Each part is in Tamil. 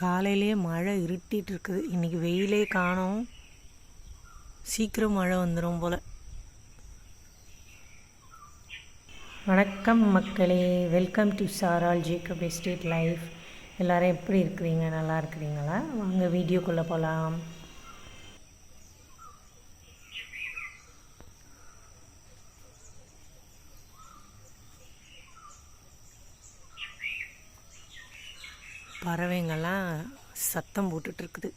காலையிலேயே மழை இருட்டிகிட்டு இருக்குது இன்றைக்கி வெயிலே காணும். சீக்கிரம் மழை வந்துடும் போல். வணக்கம் மக்களே. வெல்கம் டு சாரால் ஜேக்கப் எஸ்டேட் லைஃப் எல்லோரும் எப்படி இருக்கிறீங்க? நல்லா இருக்கிறீங்களா? வாங்க வீடியோக்குள்ளே போகலாம் பறவைங்கள்லாம் சத்தம் போட்டுட்ருக்குது.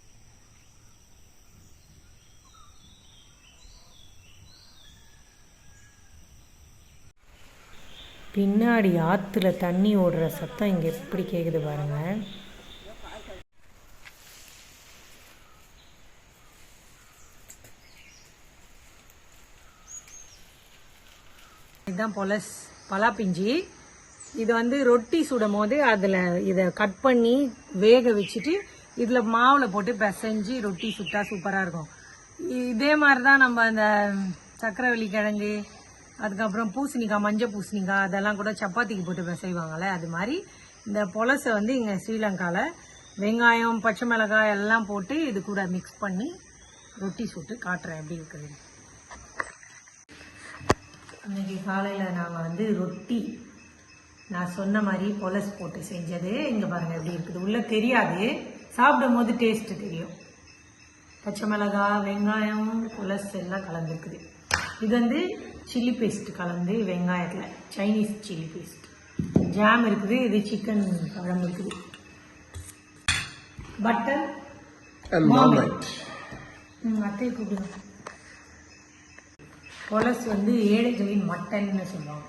பின்னாடி ஆற்றுல தண்ணி ஓடுற சத்தம் இங்கே எப்படி கேட்குது பாருங்கள் இதுதான் பொலஸ் பலாப்பிஞ்சி. இது வந்து ரொட்டி சுடும் போது அதில் இதை கட் பண்ணி வேக வச்சுட்டு இதில் மாவில் போட்டு பிசைஞ்சு ரொட்டி சுட்டா சூப்பராக இருக்கும். இதே மாதிரி தான் நம்ம அந்த சக்கரவள்ளி கிழங்கு அதுக்கப்புறம் பூசணிக்காய் மஞ்சள் பூசணிக்காய் அதெல்லாம் கூட சப்பாத்திக்கு போட்டு பிசைவாங்கள்ல அது மாதிரி இந்த பொலசை வந்து இங்கே ஸ்ரீலங்காவில் வெங்காயம் பச்சை மிளகாய் எல்லாம் போட்டு இது கூட மிக்ஸ் பண்ணி ரொட்டி சுட்டு காட்டுறேன் எப்படி இருக்குது இன்றைக்கி காலையில் நாங்கள் வந்து ரொட்டி நான் சொன்ன மாதிரி பொலஸ் போட்டு செஞ்சது. இங்கே பாருங்கள் எப்படி இருக்குது. உள்ளே தெரியாது. சாப்பிடும் போது டேஸ்ட்டு தெரியும். பச்சை மிளகாய் வெங்காயம் பொலஸ் எல்லாம் கலந்துருக்குது. இது வந்து சில்லி பேஸ்ட் கலந்து வெங்காயத்தில். சைனீஸ் சில்லி பேஸ்ட் ஜாம் இருக்குது. இது சிக்கன் பழம் இருக்குது. பட்டர் அத்தையை கூப்பிடுங்க. பொலஸ் வந்து ஏழைகளின் மட்டன்னு சொல்லுவாங்க.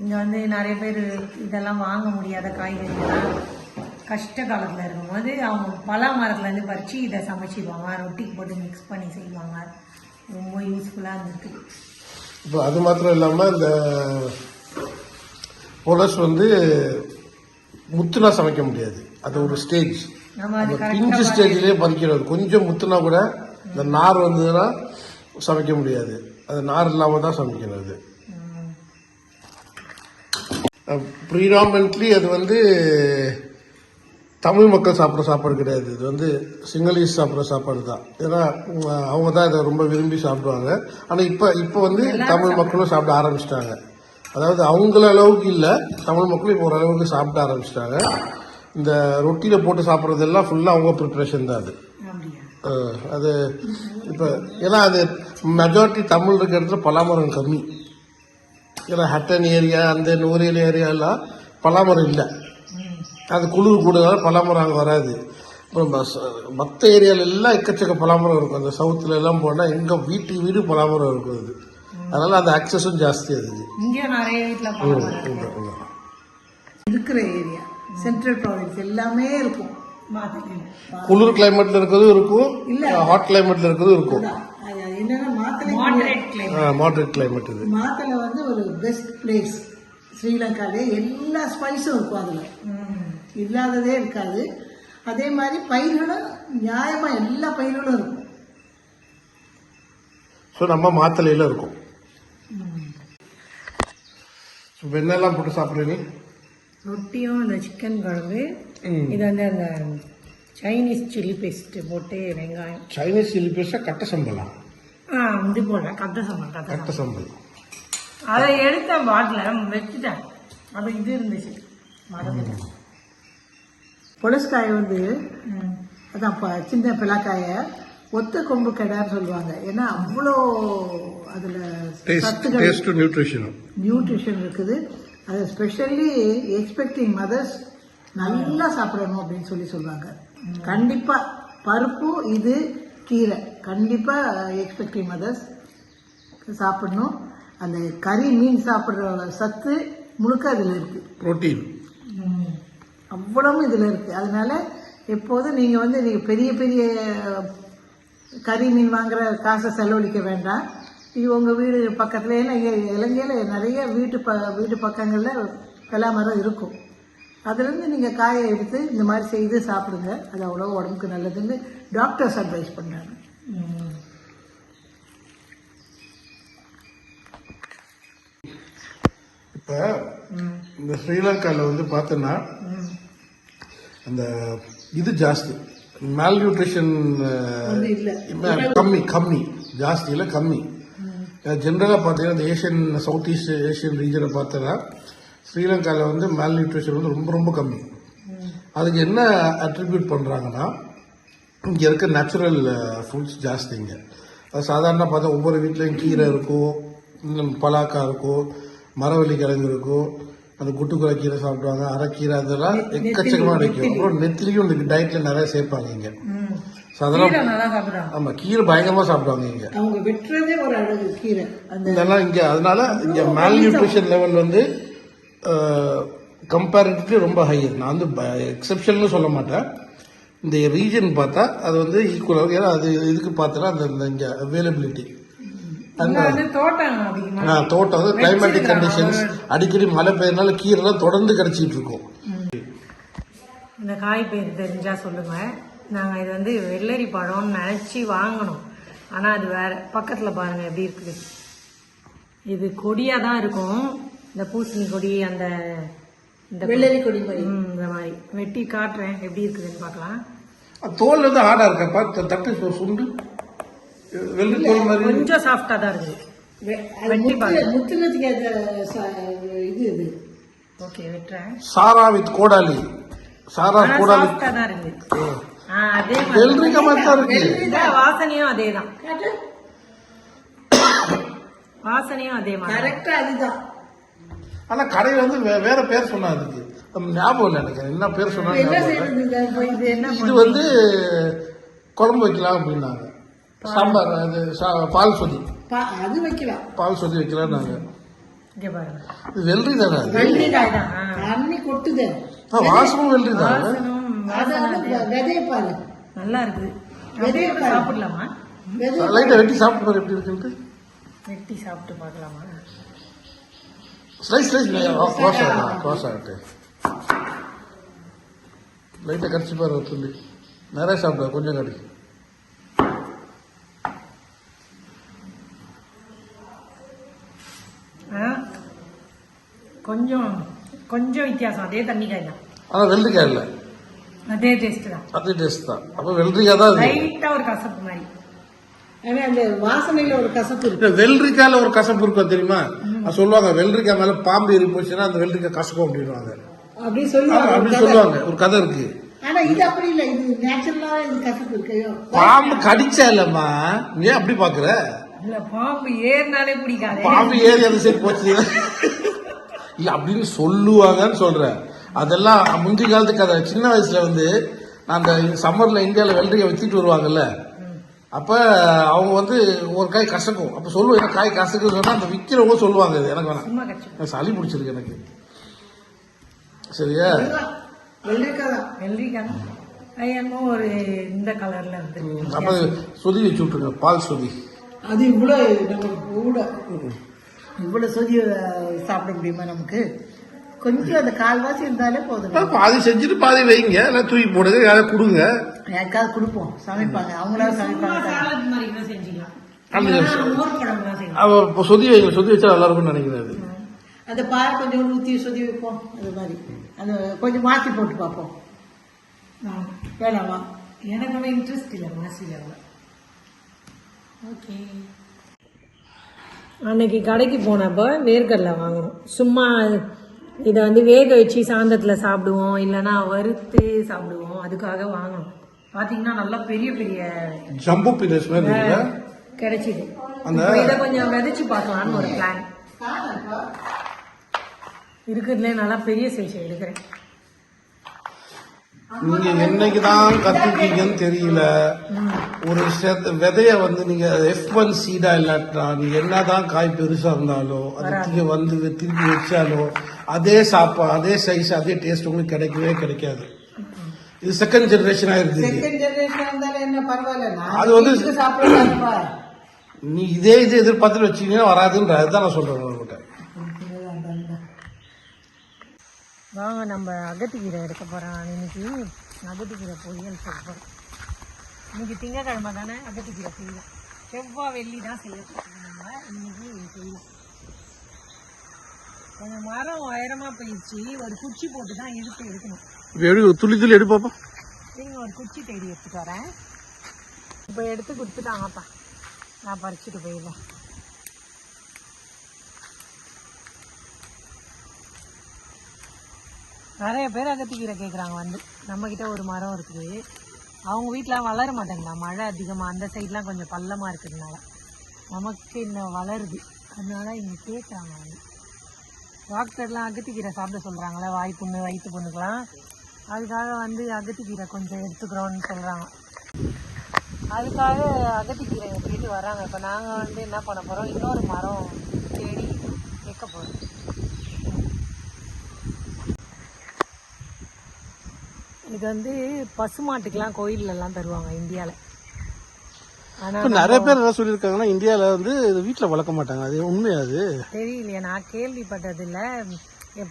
இங்கே வந்து நிறைய பேர் இதெல்லாம் வாங்க முடியாத காய்கறிகள்லாம் கஷ்ட காலத்தில் இருக்கும்போது அவங்க பலா மரத்துலேருந்து பறித்து இதை சமைச்சிடுவாங்க. ரொட்டிக்கு போட்டு மிக்ஸ் பண்ணி செய்வாங்க. ரொம்ப யூஸ்ஃபுல்லாக இருந்திருக்கு இப்போ அது மாத்திரம் இல்லாம இந்த பொலஸ் வந்து முத்துனா சமைக்க முடியாது. அது ஒரு ஸ்டேஜ் நம்ம அது அந்த பிஞ்சு ஸ்டேஜ்லயே பறிக்கிறது கொஞ்சம் முத்துனா கூட இந்த நார் வந்ததுன்னா சமைக்க முடியாது. அது நார் இல்லாம தான் சமைக்கணும் அது ப்ரீடாமெண்ட்லி அது வந்து தமிழ் மக்கள் சாப்பிட்ற சாப்பாடு கிடையாது. இது வந்து சிங்களீஸ் சாப்பிட்ற சாப்பாடு தான். ஏன்னா அவங்க தான் இதை ரொம்ப விரும்பி சாப்பிடுவாங்க. ஆனால் இப்போ இப்போ வந்து தமிழ் மக்களும் சாப்பிட ஆரம்பிச்சிட்டாங்க. அதாவது அவங்கள அளவுக்கு இல்லை. தமிழ் மக்களும் இப்போ ஓரளவுக்கு சாப்பிட ஆரம்பிச்சிட்டாங்க. இந்த ரொட்டியில் போட்டு சாப்பிட்றதெல்லாம் ஃபுல்லாக அவங்க ப்ரிப்ரேஷன் தான் அது. அது இப்போ ஏன்னா அது மெஜாரிட்டி தமிழ் இருக்கிற இடத்துல பலாமரம் கம்மி. ஏன்னா ஹட்டன் ஏரியா அந்த நூரியல் ஏரியாலாம் பலாமரம் இல்லை. அது குளிர் கூடுதலால பலாமரம் அங்கே வராது. அப்புறம் மற்ற ஏரியால எல்லாம் எக்கச்சக்க பலாமரம் இருக்கும். அந்த சவுத்துல எல்லாம் போனால் எங்கள் வீட்டுக்கு வீடு பலாமரம் இருக்கும் அது. அதனால அந்த ஆக்சஸும் ஜாஸ்தி அதுக்கு இங்கே நிறைய வீட்டில் இருக்கிற ஏரியா சென்ட்ரல் ப்ராவின்ஸ் எல்லாமே இருக்கும். குளிர் கிளைமேட்ல இருக்கிறதும் இருக்கும் ஹாட் கிளைமேட்ல இருக்கிறதும் இருக்கும். அது என்னன்னா மாத்தலை மாடரேட் கிளைம் மாடரேட் கிளைமேட் இது. மாத்தலை வந்து ஒரு பெஸ்ட் பிளேஸ் ஸ்ரீலங்காலே எல்லா ஸ்பைஸும் இருக்கும் அதுல. இல்லாததே இருக்காது. அதே மாதிரி பயிர்களும் நியாயமா எல்லா பயிர்களும் இருக்கும். ஸோ நம்ம மாத்தலையில இருக்கும். ஸோ வெண்ணெல்லாம் போட்டு சாப்பிட்றீங்க ரொட்டியும் அந்த சிக்கன் குழம்பு. இது வந்து அந்த சைனீஸ் சில்லி பேஸ்ட் போட்டு வெங்காயம். சைனீஸ் சில்லி பேஸ்டா கட்ட சம்பளம். இது போடுறேன் கத்த சம்பளம் கத்த சம்பளம் அதை எடுத்த பாட்டில் வச்சுட்டேன். அது இது இருந்துச்சு. மறந்துட்டேன். புலஸ்காய் வந்து அதான் ப- சின்ன பிளாக்காய ஒத்த கொம்பு கடான்னு சொல்லுவாங்க. ஏன்னா அவ்வளோ அதுல சத்துக்கள் டேஸ்ட் நியூட்ரிஷனும் நியூட்ரிஷன் இருக்குது. அது ஸ்பெஷலி எக்ஸ்பெக்டிங் மதர்ஸ் நல்லா சாப்பிடணும் அப்படின்னு சொல்லி சொல்லுவாங்க. கண்டிப்பா பருப்பு இது கீரை. கண்டிப்பா எக்ஸ்பெக்டிங் மதர்ஸ் சாப்பிடணும். அந்த கறி மீன் சாப்பிடுற சத்து முழுக்க அதுல இருக்கு புரோட்டீன் அவ்வளவும் இதுல இருக்கு. அதனால எப்போதும் நீங்க வந்து நீங்க பெரிய பெரிய கறி மீன் வாங்குற காசை செலவழிக்க வேண்டாம். இது உங்க வீடு பக்கத்துல எல்லாம் இங்க இலங்கையில நிறைய வீட்டு ப வீட்டு பக்கங்கள்ல பலாமரம் இருக்கும். அதுல இருந்து நீங்க காயை எடுத்து இந்த மாதிரி செய்து சாப்பிடுங்க. அது அவ்வளோ உடம்புக்கு நல்லதுன்னு டாக்டர்ஸ் அட்வைஸ் பண்றாங்க. இப்போ இந்த ஸ்ரீலங்காவில் வந்து பார்த்தோன்னா அந்த இது ஜாஸ்தி. மேல் நியூட்ரிஷன் இல்ல. கம்மி கம்மி. ஜாஸ்தி இல்லை கம்மி ஜென்ரலாக பார்த்தீங்கன்னா இந்த ஏஷியன் சவுத் ஈஸ்ட் ஏஷியன் ரீஜனை பார்த்தோன்னா ஸ்ரீலங்காவில் வந்து மேல் நியூட்ரிஷன் வந்து ரொம்ப ரொம்ப கம்மி. அதுக்கு என்ன அட்ரிபியூட் பண்ணுறாங்கன்னா இங்கே இருக்க நேச்சுரல் ஃபுட்ஸ் ஜாஸ்தி இங்கே. அது சாதாரண பார்த்தா ஒவ்வொரு வீட்லேயும் கீரை இருக்கும் பலாக்கா இருக்கும் மரவள்ளி கிழங்கு இருக்கும் அந்த குட்டுக்குறை கீரை சாப்பிடுவாங்க அரைக்கீரை அதெல்லாம் எக்கச்சக்கமாக கிடைக்கும். அப்புறம் நெத்திலியும் இந்த டயட்டில் நிறைய சேர்ப்பாங்க இங்கே. அதெல்லாம் ஆமாம் கீரை பயங்கரமாக சாப்பிடுவாங்க இங்கே. அவங்க வெட்டுறதே ஒரு அழகு கீரை. அந்த இதெல்லாம் இங்கே அதனால இங்கே மேல் நியூட்ரிஷன் லெவல் வந்து கம்பேரிட்டிவ்லி ரொம்ப ஹை நான் வந்து எக்ஸப்ஷன் சொல்ல மாட்டேன். இந்த ரீஜன் பார்த்தா அது வந்து ஈக்குவலாக ஏன்னா அது இதுக்கு பார்த்தோன்னா அந்த இங்கே அவைலபிலிட்டி தோட்டம் தோட்டம் வந்து கிளைமேட்டிக் கண்டிஷன்ஸ் அடிக்கடி மழை பெய்யறதுனால கீரைலாம் தொடர்ந்து கிடைச்சிட்டு இருக்கும். இந்த காய் பேர் தெரிஞ்சா சொல்லுங்க. நாங்க இது வந்து வெள்ளரி பழம்னு நினைச்சு வாங்கணும். ஆனா அது வேற. பக்கத்துல பாருங்க எப்படி இருக்குது. இது கொடியா தான் இருக்கும். இந்த பூசணி கொடி அந்த இந்த வெள்ளரி கொடி மாதிரி. இந்த மாதிரி. வெட்டி காட்டுறேன். எப்படி இருக்குதுன்னு பார்க்கலாம். தோல் வந்து ஆடா இருக்கப்பா த- தட்டு சுண்டு. வெள்ளி தோல் மாதிரி. கொஞ்சம் சாஃப்டா தான் இருக்குது. வெ- அது முத்து- முத்துனதுக்கு இது இது. ஓகே வெட்டுறேன். சாரா வித் கோடாலி. சாரா கோடாலி. சாஃப்டா தான் இருக்குது. ஆ, அதே மாதிரி. வெள்ளரிக்காய் மாதிரி தான் இருக்கு இந்த வாசனையும் அதே தான். வாசனையும் அதே மாதிரி கரெக்டா அதுதான். ஆனா கடையில வந்து வே- வேற பேர் சொன்னா அதுக்கு. நம்ம ஞாபகம் இல்லை எனக்கு. என்ன பேர் சொன்னா என்ன ஞாபகம் இல்லை. செய்யறது இதை வந்து குழம்பு வைக்கலாம் அப்படின்னாங்க. சாம்பார் அது சா- பால் சொதி. அது வைக்கலாம். பால் சொதி இங்க பாருங்க. இது வெள்ளரி தானே? வெள்ளரிக்காய் தான். தண்ணி கொட்டுது. ஆ, வாசமும் வெள்ளரி தான் விதைய பாரு நல்லா இருக்குது. வெதைய. சாப்பிடலாமா? லைட்டா வெட்டி சாப்பிட்டு பாரு எப்படி இருக்குன்ட்டு. வெட்டி சாப்பிட்டு பார்க்கலாமா? ஸ்லைஸ் ஸ்லைஸ் க்ளோஸ் ஆகட்டும் க்ளோஸ் ஆகட்டும் லைட்டாக கடிச்சு பாரு துள்ளி நிறைய சாப்பிடுவா கொஞ்சம் கடி ஆ, கொஞ்சம் கொஞ்சம் வித்தியாசம் அதே தண்ணிக்காய் தான் ஆனால் வெள்ளரிக்காய் இல்லை அதே டேஸ்ட் தான் அதே டேஸ்ட் தான் அப்போ வெள்ளரிக்காய் தான் இது லைட்டா ஒரு கசப்பு மாதிரி வெள்ளரிக்காயில ஒரு கசப்பு இருக்கும் தெரியுமா? அது சொல்லுவாங்க வெள்ளரிக்காய் மேல பாம்பு ஏறி போச்சுன்னா அந்த வெள்ளரிக்காய் கசக்கும் அப்படின்வாங்க அப்படி சொல்லுவாங்க ஒரு கதை. சொல்லுவாங்க ஒரு கதை இருக்கு. ஆனா இது அப்படி இல்ல இது நேச்சுரலாவே இது கசப்பு இருக்கு. ஐயோ பாம்பு கடிச்சா இல்லம்மா? நீ ஏன் அப்படி பாக்குற? இல்ல பாம்பு ஏறினாலே பிடிக்காது. பாம்பு ஏறி அந்த சைடு போச்சு இல்ல அப்படின்னு சொல்லுவாங்கன்னு சொல்றேன். அதெல்லாம் முந்தைய காலத்து கதை. சின்ன வயசுல வந்து நான் அந்த சம்மர்ல இந்தியாவில் வெள்ளரிக்காய் வித்திட்டு வருவாங்கல்ல? அப்ப அவங்க வந்து ஒரு காய் கசக்கும். அப்ப சொல்லுவோம் எனக்கு காய் கசக்குன்னு சொன்னா அந்த விக்கிறவங்க சொல்லுவாங்க இது. எனக்கு வேணாம். சளி பிடிச்சிருக்கு எனக்கு. சரியா? தான் வெள்ளரிக்காய் தான். அது என்னமோ ஒரு இந்த கலர்ல இருந்து. அப்ப சொதி வச்சு விட்டுருங்க. பால் சொதி. அது இவ்வளவு நமக்கு கூட இவ்வளவு சொதி சாப்பிட முடியுமா நமக்கு? கொஞ்சம் அந்த கால்வாசி இருந்தாலே போதும். பாதி செஞ்சுட்டு பாதி வைங்க. எல்லாம் தூக்கி போடுங்க. யாராவது கொடுங்க. யாருக்காவது கொடுப்போம். சமைப்பாங்க. அவங்களாவது சமைப்பாங்க. அவ சொதி வைங்க சொதி வச்சா நல்லா இருக்கும்னு நினைக்கிறேன் அது. அந்த பால் கொஞ்சம் ஊற்றி சொதி வைப்போம். அது மாதிரி. அந்த கொஞ்சம் மாற்றி போட்டு பார்ப்போம். வேணாமா? எனக்கு இன்ட்ரெஸ்ட் இல்லை அவ்வளோ. ஓகே. அன்னைக்கு கடைக்கு போனப்போ வேர்க்கடலை வாங்கணும் சும்மா இதை வந்து வேக வச்சு சாந்தத்தில் சாப்பிடுவோம். இல்லைன்னா வறுத்து சாப்பிடுவோம். அதுக்காக வாங்கணும் பார்த்தீங்கன்னா நல்லா பெரிய பெரிய ஜம்பு பீனஸ்? கிடைச்சிது. அந்த- இதை கொஞ்சம் விதைச்சு பார்க்கலான்னு ஒரு பிளான் இருக்கிறதுலே நல்லா பெரிய சைஸ் எடுக்கிறேன். நீங்க என்னைக்கு தான் கத்துக்கீங்கன்னு தெரியல. ஒரு விதைய வந்து நீங்க எஃப் ஒன் சீடா இல்லாட்டா நீங்க என்னதான் காய் பெருசா இருந்தாலோ அது வந்து திருப்பி வச்சாலோ அதே சாப்பா அதே சைஸ் அதே டேஸ்ட் உங்களுக்கு கிடைக்கவே கிடைக்காது. இது செகண்ட் ஜெனரேஷன் ஆயிருக்கு. செகண்ட் ஜெனரேஷன் இருந்தாலும் என்ன பரவாயில்ல அது வந்து- நீ இதே இது எதிர்பார்த்துட்டு வச்சீங்கன்னா வராதுன்ற அதுதான் நான் சொல்றேன் உங்ககிட்ட. வாங்க நம்ம அகத்திக்கீரை எடுக்க போகிறோம் இன்னைக்கு அகத்திக்கீரை பொரியல் செய்ய போகிறோம் இன்னைக்கு திங்கக்கிழமை தானே அகத்திக்கீரை செய்யலாம் செவ்வாய் வெள்ளி தான் செய்ய நம்ம. இன்னைக்கு செய்யலாம். கொஞ்சம் மரம் உயரமாக போயிடுச்சு ஒரு குச்சி போட்டு தான் இழுத்து எடுக்கணும். எப்படி துளி துளி எடு பாப்பா. நீங்க ஒரு குச்சி தேடி எடுத்துட்டு வரேன். இப்போ எடுத்து கொடுத்துட்டாங்கப்பா. நான் பறிச்சுட்டு போயிடுவேன் நிறைய பேர் அகத்திக்கீரை கேட்குறாங்க வந்து. நம்மக்கிட்ட ஒரு மரம் இருக்குது. அவங்க வீட்டில் வளர மாட்டேங்களா மழை அதிகமாக அந்த சைட்லாம் கொஞ்சம் பள்ளமாக இருக்கிறதுனால. நமக்கு இன்னும் வளருது. அதனால இங்கே கேட்குறாங்க வந்து. டாக்டர்லாம் அகத்திக்கீரை சாப்பிட சொல்கிறாங்களே வாய் புண்ணு வயிற்று புண்ணுக்கெலாம் அதுக்காக வந்து அகத்திக்கீரை கொஞ்சம் எடுத்துக்கிறோன்னு சொல்கிறாங்க அதுக்காக அகத்திக்கீரை கேட்டு வராங்க இப்போ நாங்கள் வந்து என்ன பண்ண போகிறோம் இன்னொரு மரம் தேடி வைக்க போகிறோம் இது வந்து பசுமாட்டுக்கெலாம் கோயில்லலாம் தருவாங்க இந்தியாவில் ஆனால் நிறைய பேர் என்ன சொல்லியிருக்காங்கன்னா இந்தியால வந்து வீட்டுல வளர்க்க மாட்டாங்க. அது உண்மையா அது? தெரியலையே. நான் கேள்விப்பட்டது இல்லை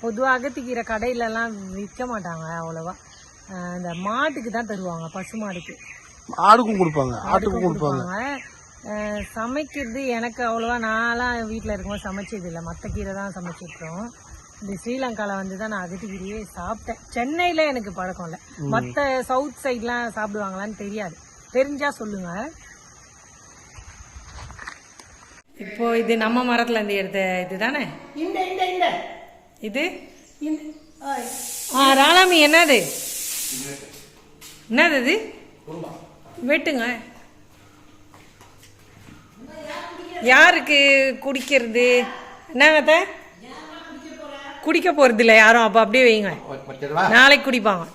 பொதுவாக அகத்திக்கீரை கடையிலலாம் விற்க மாட்டாங்க அவ்வளோவா இந்த மாட்டுக்கு தான் தருவாங்க பசுமாடுக்கு ஆடுக்கும் கொடுப்பாங்க ஆட்டுக்கும் கொடுப்பாங்க. சமைக்கிறது எனக்கு அவ்வளோவா நான்லாம் வீட்டில் இருக்கும்போது சமைச்சது இல்லை. மற்ற கீரை தான் சமைச்சிருக்கோம் இந்த ஸ்ரீலங்காவில் வந்து தான் நான் அகத்திக்கீரையே சாப்பிட்டேன். சென்னையில் எனக்கு பழக்கம் இல்லை. மற்ற சவுத் சைட்லாம் சாப்பிடுவாங்களான்னு தெரியாது. தெரிஞ்சா சொல்லுங்க. இப்போ இது நம்ம மரத்துல இருந்து எடுத்த இதுதானே? இந்த இந்த இந்த. இது? ஆ, ஆ ராலாமி என்னது? என்னது இது? வெட்டுங்க. யாருக்கு குடிக்கிறது? என்னங்கத்த குடிக்க போறது இல்லை யாரும் அப்போ அப்படியே வைங்க. நாளைக்கு குடிப்பாங்க.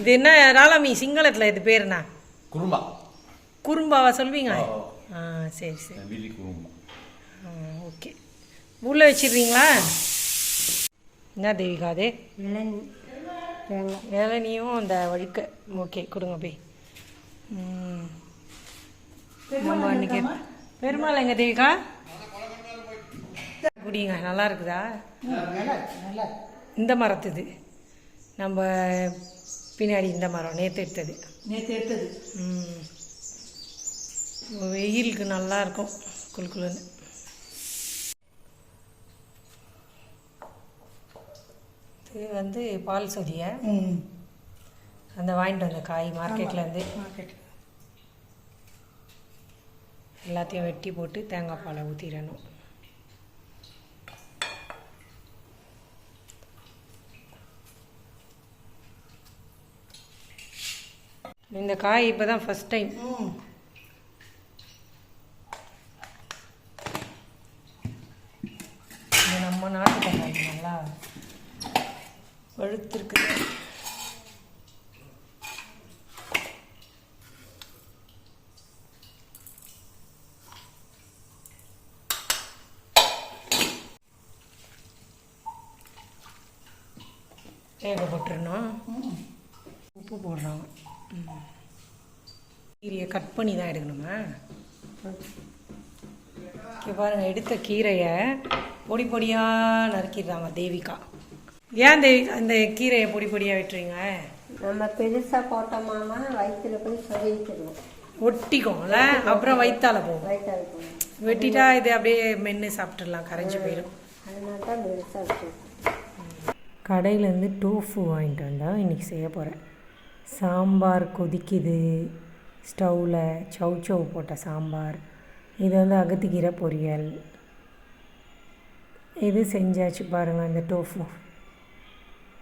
இது என்ன ராலாமி சிங்களத்தில் இது பேர் என்ன? குருமா. குறும்பாவா சொல்வீங்க? ஆ சரி சரி. உள்ள வச்சிடுறீங்களா? என்ன தேவிகா அது? இளநியும் அந்த வழுக்க. ஓகே கொடுங்க போய். ம். நம்ம அன்னைக்கு பெருமாள் எங்க தேவிகா? குடிங்க நல்லா இருக்குதா. இந்த மரத்துது நம்ம பின்னாடி இந்த மரம் நேற்று எடுத்தது. நேத்து எடுத்தது. ம். வெயிலுக்கு நல்லா இருக்கும் குளு இது வந்து பால் சொதிய. அந்த வாங்கிட்டு வந்த காய் மார்க்கெட்லேருந்து மார்க்கெட் எல்லாத்தையும் வெட்டி போட்டு தேங்காய் பாலை ஊற்றிடணும் இந்த காய் இப்போ தான் ஃபஸ்ட் டைம் ம் இது நம்ம நாட்டு தக்காளி நல்லா பழுத்திருக்குது வேக போட்டுருணும் உப்பு போடுறாங்க ம். கீரையை கட் பண்ணி தான் எடுக்கணுமா? இங்கே பாருங்க எடுத்த கீரையை பொடி பொடியாக நறுக்கிடுறாங்க தேவிகா. ஏன் தேவிகா இந்த கீரையை பொடி பொடியாக வெட்டுறீங்க? நம்ம பெருசா போட்டோமானா வயிற்றுல போய் சொருகிக்கிறோம் ஒட்டிக்கும்ல? அப்புறம் வயிற்றால போகும். வயிற்றால் போகும். வெட்டிட்டா இது அப்படியே மென்று சாப்பிட்டுடலாம் கரைஞ்சி போயிடும் அதனால தான் பெருசா இருக்கும் கடையிலேருந்து டோஃபு வாங்கிட்டு வந்தால் இன்றைக்கி செய்ய போகிறேன் சாம்பார் கொதிக்குது. ஸ்டவ்வில் சௌ சௌ போட்ட சாம்பார். இது வந்து அகத்திக்கீரை பொரியல். இது செஞ்சாச்சு பாருங்கள் இந்த டோஃபு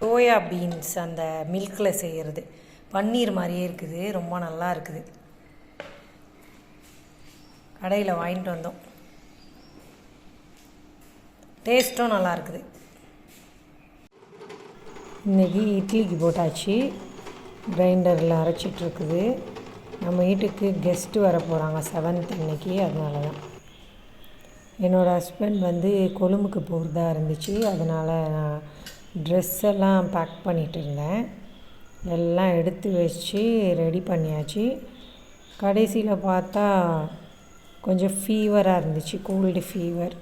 சோயா பீன்ஸ் அந்த மில்கில் செய்கிறது பன்னீர் மாதிரியே இருக்குது. ரொம்ப நல்லா இருக்குது. கடையில் வாங்கிட்டு வந்தோம். டேஸ்ட்டும் நல்லா இருக்குது. இன்றைக்கி இட்லிக்கு போட்டாச்சு. கிரைண்டரில் அரைச்சிட்ருக்குது. நம்ம வீட்டுக்கு கெஸ்ட்டு வர போகிறாங்க செவன்த் இன்னைக்கு அதனால தான் என்னோடய ஹஸ்பண்ட் வந்து கொழும்புக்கு போகிறதா இருந்துச்சு. அதனால் நான் ட்ரெஸ் எல்லாம் பேக் பண்ணிகிட்டு இருந்தேன் எல்லாம் எடுத்து வச்சு ரெடி பண்ணியாச்சு. கடைசியில் பார்த்தா கொஞ்சம் ஃபீவராக இருந்துச்சு கோல்டு ஃபீவர்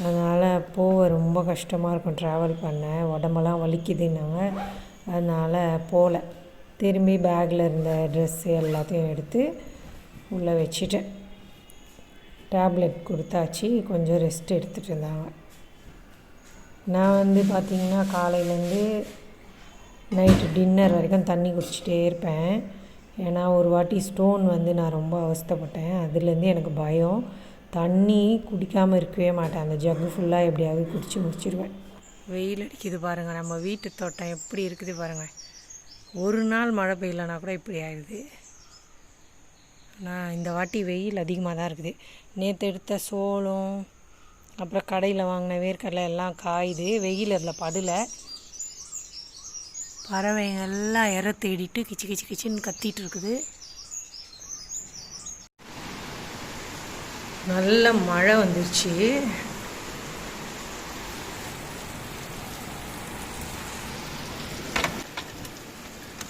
அதனால் போக ரொம்ப கஷ்டமாக இருக்கும். ட்ராவல் பண்ண. உடம்பெல்லாம் வலிக்குதுன்னாங்க. அதனால் போகல திரும்பி பேக்கில் இருந்த ட்ரெஸ்ஸு எல்லாத்தையும் எடுத்து உள்ளே வச்சுட்டேன். டேப்லெட் கொடுத்தாச்சு. கொஞ்சம் ரெஸ்ட் எடுத்துகிட்டு இருந்தாங்க. நான் வந்து பார்த்திங்கன்னா காலையிலேருந்து நைட்டு டின்னர் வரைக்கும் தண்ணி குடிச்சிட்டே இருப்பேன். ஏன்னா ஒரு வாட்டி ஸ்டோன் வந்து நான் ரொம்ப அவஸ்தைப்பட்டேன். அதுலேருந்து எனக்கு பயம். தண்ணி குடிக்காமல் இருக்கவே மாட்டேன். அந்த ஜக்கு ஃபுல்லாக எப்படியாவது குடிச்சு முடிச்சிடுவேன் வெயில் அடிக்குது பாருங்கள் நம்ம வீட்டு தோட்டம் எப்படி இருக்குது பாருங்கள் ஒரு நாள் மழை பெய்யலனா கூட இப்படி ஆயிடுது. ஆனால் இந்த வாட்டி வெயில் அதிகமாக தான் இருக்குது. நேற்று எடுத்த சோளம் அப்புறம் கடையில் வாங்கின வேர்க்கடலை எல்லாம் காயுது. வெயில் அதில் படலை. பறவைங்கள்லாம் இற தேடிட்டு கிச்சு கிச்சு கிச்சுன்னு கத்திகிட்டு இருக்குது. நல்ல மழை வந்துருச்சு.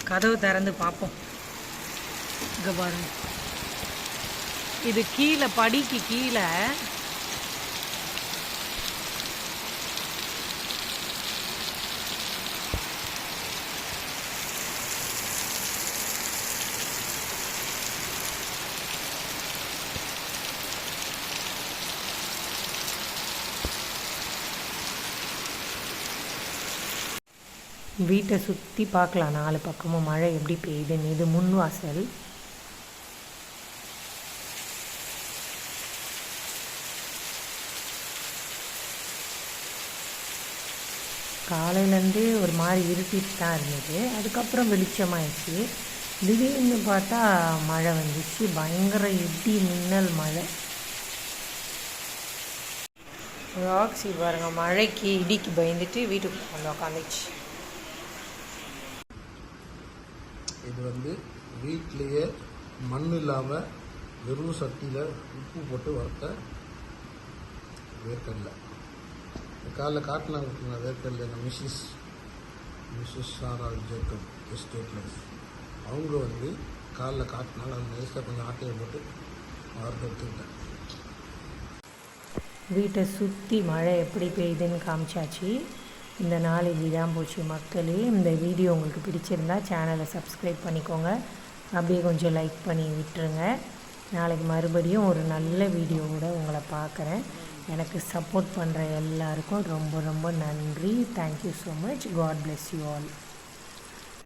கதவு திறந்து பார்ப்போம். இங்கே பாருங்க. இது கீழே படிக்கு கீழே வீட்டை சுற்றி பார்க்கலாம். நாலு பக்கமும் மழை எப்படி பெய்யுதுன்னு. இது முன் வாசல். காலையிலேருந்து ஒரு மாதிரி இருட்டிட்டு தான் இருந்தது. அதுக்கப்புறம் வெளிச்சமாயிடுச்சு. திடீர்னு பார்த்தா மழை வந்துச்சு. பயங்கர இடி மின்னல் மழை. ராக்ஸி பாருங்கள் மழைக்கு இடிக்கு பயந்துட்டு வீட்டுக்கு வந்து உக்காந்துச்சு இது வந்து வீட்லேயே மண் இல்லாமல் வெறும் சட்டியில் உப்பு போட்டு வறுத்த வேர்க்கடலை. காலைல காட்டினாங்க பார்த்தீங்களா வேர்க்கடலை. இந்த Mrs Mrs Sarah Jacob estate life. அவங்க வந்து காலைல காட்டினால அந்த நைஸாக கொஞ்சம் ஆட்டையை போட்டு வறுத்து எடுத்துக்கிட்டேன் வீட்டை சுற்றி மழை எப்படி பெய்யுதுன்னு காமிச்சாச்சு. இந்த நாள் தான் போச்சு மக்களே. இந்த வீடியோ உங்களுக்கு பிடிச்சிருந்தா சேனலை சப்ஸ்கிரைப் பண்ணிக்கோங்க. அப்படியே கொஞ்சம் லைக் பண்ணி விட்டுருங்க. நாளைக்கு மறுபடியும் ஒரு நல்ல வீடியோவோட உங்களை பார்க்குறேன். எனக்கு சப்போர்ட் பண்ணுற எல்லாருக்கும் ரொம்ப ரொம்ப நன்றி. Thank you so much God bless you all